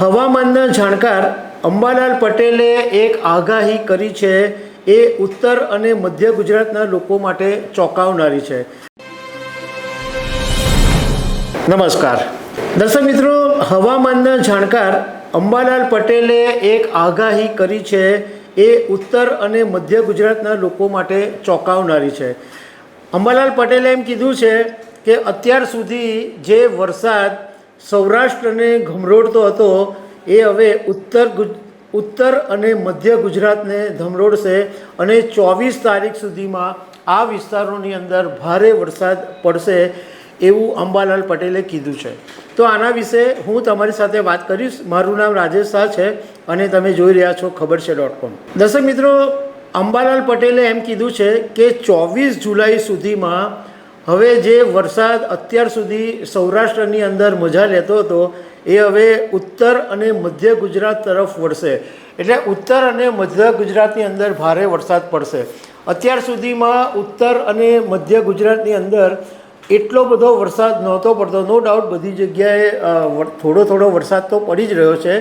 હવામાનના જાણકાર અંબાલાલ પટેલે એક આગાહી કરી છે, એ ઉત્તર અને મધ્ય ગુજરાતના લોકો માટે ચોંકાવનારી છે. નમસ્કાર. દર્શક મિત્રો, હવામાનના જાણકાર અંબાલાલ પટેલે એક આગાહી કરી છે, એ ઉત્તર અને મધ્ય ગુજરાતના લોકો માટે ચોંકાવનારી છે. અંબાલાલ પટેલે એમ કીધું છે કે અત્યાર સુધી જે વરસાદ સૌરાષ્ટ્રને ઘમરોડતો હતો. એ હવે ઉત્તર ઉત્તર અને મધ્ય ગુજરાતને ધમરોડશે અને ચોવીસ તારીખ સુધીમાં આ વિસ્તારોની અંદર ભારે વરસાદ પડશે એવું અંબાલાલ પટેલે કીધું છે. તો આના વિશે હું તમારી સાથે વાત કરીશ. મારું નામ રાજેશ શાહ છે અને તમે જોઈ રહ્યા છો ખબર છે ડોટ કોમ. દર્શક મિત્રો, અંબાલાલ પટેલે એમ કીધું છે કે ચોવીસ જુલાઈ સુધીમાં હવે જે વરસાદ અત્યાર સુધી સૌરાષ્ટ્રની અંદર મજા લેતો હતો, એ હવે ઉત્તર અને મધ્ય ગુજરાત તરફ વળશે. એટલે ઉત્તર અને મધ્ય ગુજરાતની અંદર ભારે વરસાદ પડશે. અત્યાર સુધીમાં ઉત્તર અને મધ્ય ગુજરાતની અંદર એટલો બધો વરસાદ નહોતો પડતો. નો ડાઉટ બધી જગ્યાએ થોડો થોડો વરસાદ તો પડી જ રહ્યો છે.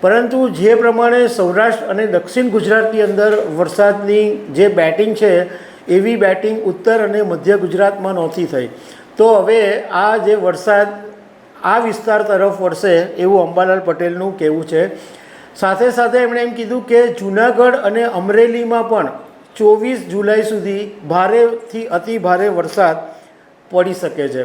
પરંતુ જે પ્રમાણે સૌરાષ્ટ્ર અને દક્ષિણ ગુજરાતની અંદર વરસાદની જે બેટિંગ છે એવી બેટિંગ ઉત્તર અને મધ્ય ગુજરાતમાં નહોતી થઈ. તો હવે આ જે વરસાદ આ વિસ્તાર તરફ વળશે એવું અંબાલાલ પટેલનું કહેવું છે. સાથે સાથે એમણે એમ કીધું કે જુનાગઢ અને અમરેલીમાં પણ ચોવીસ જુલાઈ સુધી ભારેથી અતિ ભારે વરસાદ પડી શકે છે.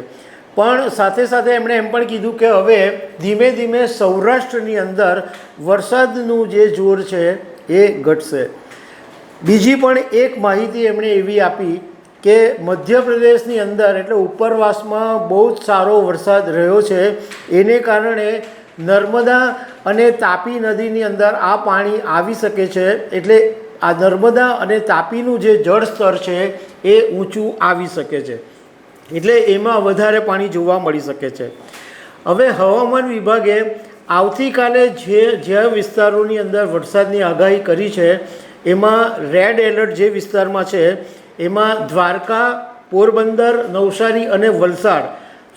પણ સાથે સાથે એમણે એમ પણ કીધું કે હવે ધીમે ધીમે સૌરાષ્ટ્રની અંદર વરસાદનું જે જોર છે એ ઘટશે. બીજી પણ એક માહિતી એમણે એવી આપી કે મધ્યપ્રદેશની અંદર એટલે ઉપરવાસમાં બહુ જ સારો વરસાદ રહ્યો છે. એને કારણે નર્મદા અને તાપી નદીની અંદર આ પાણી આવી શકે છે. એટલે આ નર્મદા અને તાપીનું જે જળસ્તર છે એ ઊંચું આવી શકે છે. એટલે એમાં વધારે પાણી જોવા મળી શકે છે. હવે હવામાન વિભાગે આવતીકાલે જે જે વિસ્તારોની અંદર વરસાદની આગાહી કરી છે એમાં રેડ એલર્ટ જે વિસ્તારમાં છે, એમાં દ્વારકા, પોરબંદર, નવસારી અને વલસાડ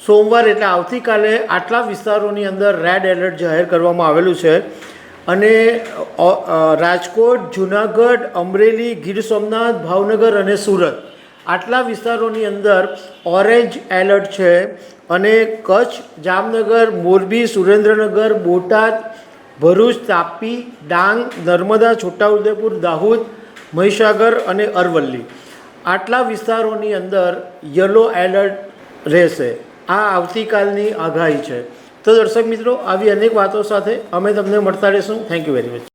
સોમવાર એટલે આવતીકાલે આટલા વિસ્તારોની અંદર રેડ એલર્ટ જાહેર કરવામાં આવેલું છે. અને રાજકોટ, જુનાગઢ, અમરેલી, ગીર સોમનાથ, ભાવનગર અને સુરત આટલા વિસ્તારોની અંદર ઓરેન્જ એલર્ટ છે. અને કચ્છ, જામનગર, મોરબી, સુરેન્દ્રનગર, બોટાદ ભરૂચ, તાપી, ડાંગ, નર્મદા, છોટાઉદેપુર, દાહોદ, મહીસાગર અને અરવલ્લી. આટલા વિસ્તારોની અંદર યલો એલર્ટ રહેશે. આ આવતીકાલની આગાહી છે. તો દર્શક મિત્રો, આવી અનેક વાતો સાથે અમે તમને મળતા રહીશું. Thank you very much